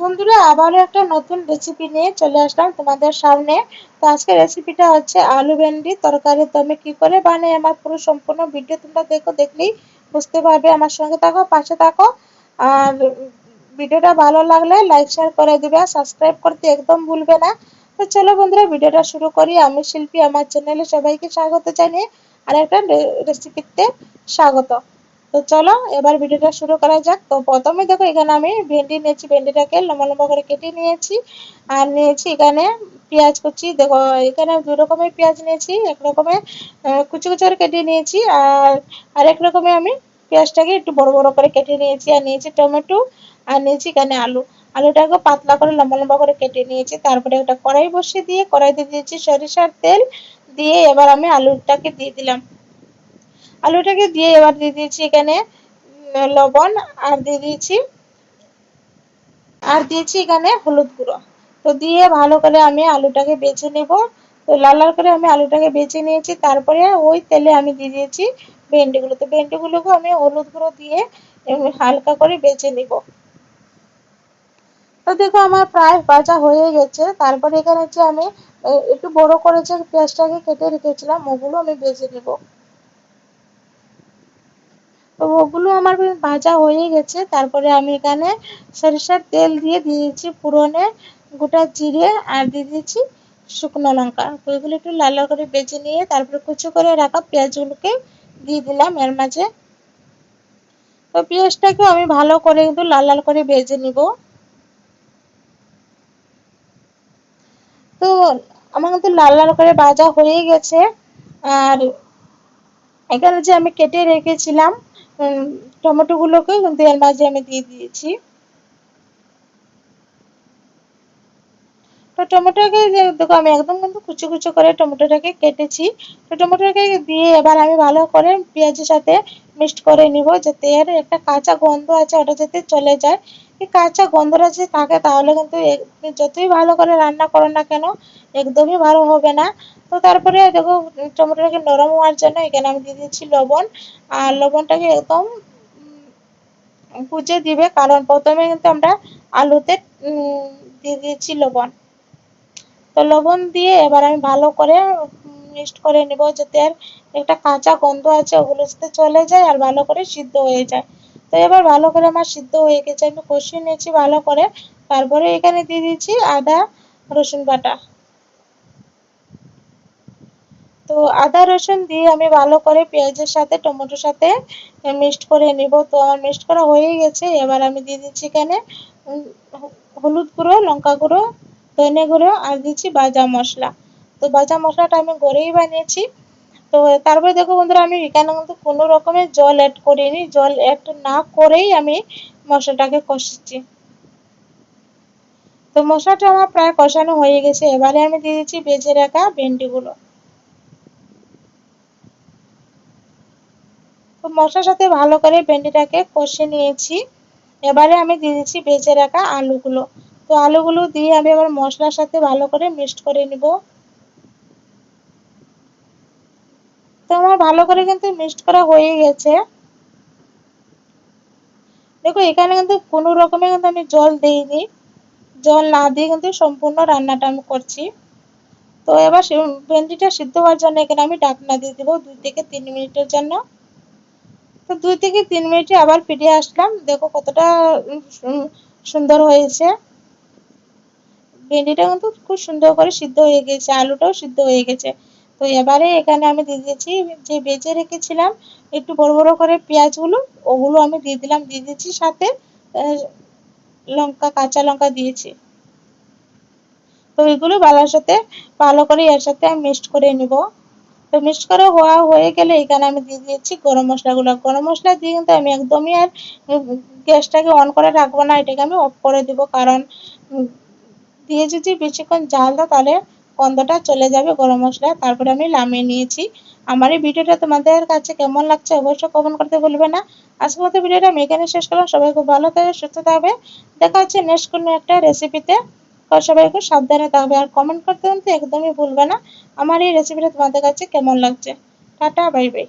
বন্ধুরা, আবারও একটা নতুন রেসিপি নিয়ে চলে আসলাম তোমাদের সামনে। তো আজকে রেসিপিটা হচ্ছে আলু ভেন্ডি তরকারি। তো আমি কী করে বানাই আমার পুরো সম্পূর্ণ ভিডিও তোমরা দেখো, দেখলেই বুঝতে পারবে। আমার সঙ্গে থাকো, পাশে থাকো। আর ভিডিওটা ভালো লাগলে লাইক শেয়ার করে দিবে। সাবস্ক্রাইব করতে একদম ভুলবে না। তো চলো বন্ধুরা ভিডিওটা শুরু করি। আমি শিল্পী, আমার চ্যানেলে সবাইকে স্বাগত জানিয়ে আর একটা রেসিপিতে স্বাগত। তো চলো, এবার ভিডিওটা শুরু করা যাক। তো প্রথমে দেখো, এখানে আমি ভেন্ডি নিয়েছি, ভেন্ডিটাকে লম্বা লম্বা করে কেটে নিয়েছি। আর নিয়েছি এখানে পেঁয়াজ কুচি। দেখো, এখানে দু রকমের পেঁয়াজ নিয়েছি, এক রকমের কুচি কুচি করে কেটে নিয়েছি, আর আরেক রকমের আমি পেঁয়াজটাকে একটু বড় বড় করে কেটে নিয়েছি। আর নিয়েছি টমেটো, আর নিয়েছি এখানে আলু। আলুটাকে পাতলা করে লম্বা লম্বা করে কেটে নিয়েছি। তারপরে একটা কড়াই বসিয়ে দিয়ে, কড়াইতে দিয়েছি সরিষার তেল। দিয়ে এবার আমি আলুটাকে দিয়ে দিলাম। আলুটাকে দিয়ে এবার দিয়ে দিয়েছি এখানে লবণ আর দিয়ে দিয়েছি, আর দিয়েছি এখানে হলুদ গুঁড়ো। তো দিয়ে ভালো করে আমি আলুটাকে বেছে নেব। তো লাল লাল করে আমি আলুটাকে বেছে নিয়েছি, তারপরে ওই তেলে আমি দিয়ে দিয়েছি ভেন্ডিগুলো। তো ভেন্ডিগুলোকে আমি হলুদ গুঁড়ো দিয়ে হালকা করে বেছে নিব। তো দেখো আমার প্রায় ভাজা হয়ে গেছে। তারপরে এখানে হচ্ছে আমি একটু বড় করেছে, পেঁয়াজটাকে কেটে রেখেছিলাম, ওগুলো আমি বেছে নেব। ওগুলো আমার ভাজা হয়ে গেছে। তারপরে আমি এখানে সরিষার তেল দিয়ে দিয়েছি পুরনে গোটা জিরে আর দিয়ে দিয়েছি শুকনো লঙ্কা। তো এগুলো একটু লাল লাল করে বেজে নিয়ে তারপরে কুচো করে রাখা পেঁয়াজগুলোকে দিয়ে দিলাম এর মাঝে। তো পেঁয়াজটাকেও আমি ভালো করে কিন্তু লাল লাল করে ভেজে নিব। তো আমার কিন্তু লাল লাল করে ভাজা হয়ে গেছে। আর এখানে যে আমি কেটে রেখেছিলাম টমেটোগুলোকে কিন্তু এর মাঝে আমি দিয়ে দিয়েছি। তো টমেটোকে দেখো, আমি একদম কিন্তু কুচি কুচি করে টমেটোটাকে কেটেছি। তো টমেটোটাকে দিয়ে এবার আমি ভালো করে পেঁয়াজের সাথে মিক্সড করে নিব, যাতে এর একটা কাঁচা গন্ধ আছে, ওটা যাতে চলে যায়। এই কাঁচা গন্ধটা যদি থাকে, তাহলে কিন্তু যতই ভালো করে রান্না করো না কেন, একদমই ভালো হবে না। তো তারপরে দেখো, টমেটোটাকে নরম হওয়ার জন্য এখানে আমি দিয়ে দিচ্ছি লবণ। আর লবণটাকে একদম বুঝে দিবে। কারণ প্রথমে কিন্তু আমরা আলুতে দিয়ে দিয়েছি লবণ। তো লবণ দিয়ে এবার আমি ভালো করে মিক্সড করে নেব যাতে আর একটা কাঁচা গন্ধ আছে ওগুলো যাতে চলে যায় আর ভালো করে সিদ্ধ হয়ে যায়। তো এবার ভালো করে আমার সিদ্ধ হয়ে গেছে আমি কষিয়ে নিয়েছি ভালো করে। তারপরে এখানে দিয়ে দিচ্ছি আদা, রসুন বাটা। তো আদা, রসুন দিয়ে আমি ভালো করে পেঁয়াজের সাথে, টমেটোর সাথে মিক্সড করে নিব। তো আমার মিক্সড করা হয়ে গেছে। এবার আমি দিয়ে দিচ্ছি এখানে হলুদ গুঁড়ো, লঙ্কা গুঁড়ো, ধনে গুঁড়ো, আর দিচ্ছি ভাজা মশলা। তো ভাজা মশলাটা আমি ঘরেই বানিয়েছি। তো তারপরে দেখো বন্ধুরা, আমি এখানে কিন্তু কোনো রকমের জল অ্যাড করিনি। জল অ্যাড না করেই আমি মশলাটাকে কষেছি তো মশলাটা আমার প্রায় কষানো হয়ে গেছে। এবারে আমি দিয়ে দিচ্ছি বেজে রাখা ভেন্ডিগুলো। তো মশলার সাথে ভালো করে ভেন্ডিটাকে কষে নিয়েছি। এবারে আমি দিয়ে দিচ্ছি বেজে রাখা আলুগুলো। তো আলুগুলো দিয়ে আমি আবার মশলার সাথে ভালো করে মিক্সড করে নিব। তো আমার ভালো করে কিন্তু মিক্সড করা হয়ে গেছে। দেখো, এখানে কিন্তু কোনো রকমের কিন্তু আমি জল দিইনি। জল না দিয়ে কিন্তু সম্পূর্ণ রান্নাটা আমি করছি। তো এবার ভেন্ডিটা সিদ্ধ হওয়ার জন্য এখানে আমি ডাকনা দিয়ে দেবো দুই থেকে তিন মিনিটের জন্য। তো দুই থেকে তিন মিনিটে আবার ফিরে আসলাম। দেখো কতটা সুন্দর হয়েছে। ভেন্ডিটা কিন্তু খুব সুন্দর করে সিদ্ধ হয়ে গেছে, আলুটাও সিদ্ধ হয়ে গেছে। তো এবারে এখানে আমি দিয়ে দিয়েছি, যে বেজে রেখেছিলাম একটু বড় বড় করে পেঁয়াজগুলো, ওগুলো আমি দিয়ে দিলাম, দিয়ে দিয়েছি সাথে লঙ্কা, কাঁচা লঙ্কা দিয়েছি। তো এগুলো ভালোর সাথে ভালো করে এর সাথে আমি মিক্সড করে নিব। তো মিক্সড করে হওয়া হয়ে গেলে এখানে আমি দিয়ে দিয়েছি গরম মশলাগুলো। গরম মশলা দিয়ে কিন্তু আমি একদমই আর গ্যাসটাকে অন করে রাখব না, এটাকে আমি অফ করে দিব। কারণ দিয়ে যদি বেশিক্ষণ জাল দাও তাহলে গন্ধটা চলে যাবে, গরম মশলা। তারপরে আমি নামিয়ে নিয়েছি। আমার এই ভিডিওটা তোমাদের কাছে কেমন লাগছে অবশ্যই কমেন্ট করতে ভুলবে না। আজকের মতো ভিডিওটা আমি এখানে শেষ করলাম। সবাই খুব ভালো থাকবে সুস্থ থাকবে দেখা হচ্ছে নেক্সট কোনো একটা রেসিপিতে সবাই খুব সাবধানে থাকবে আর কমেন্ট করতে কিন্তু একদমই ভুলবে না। আমার এই রেসিপিটা তোমাদের কাছে কেমন লাগছে? Tata bye bye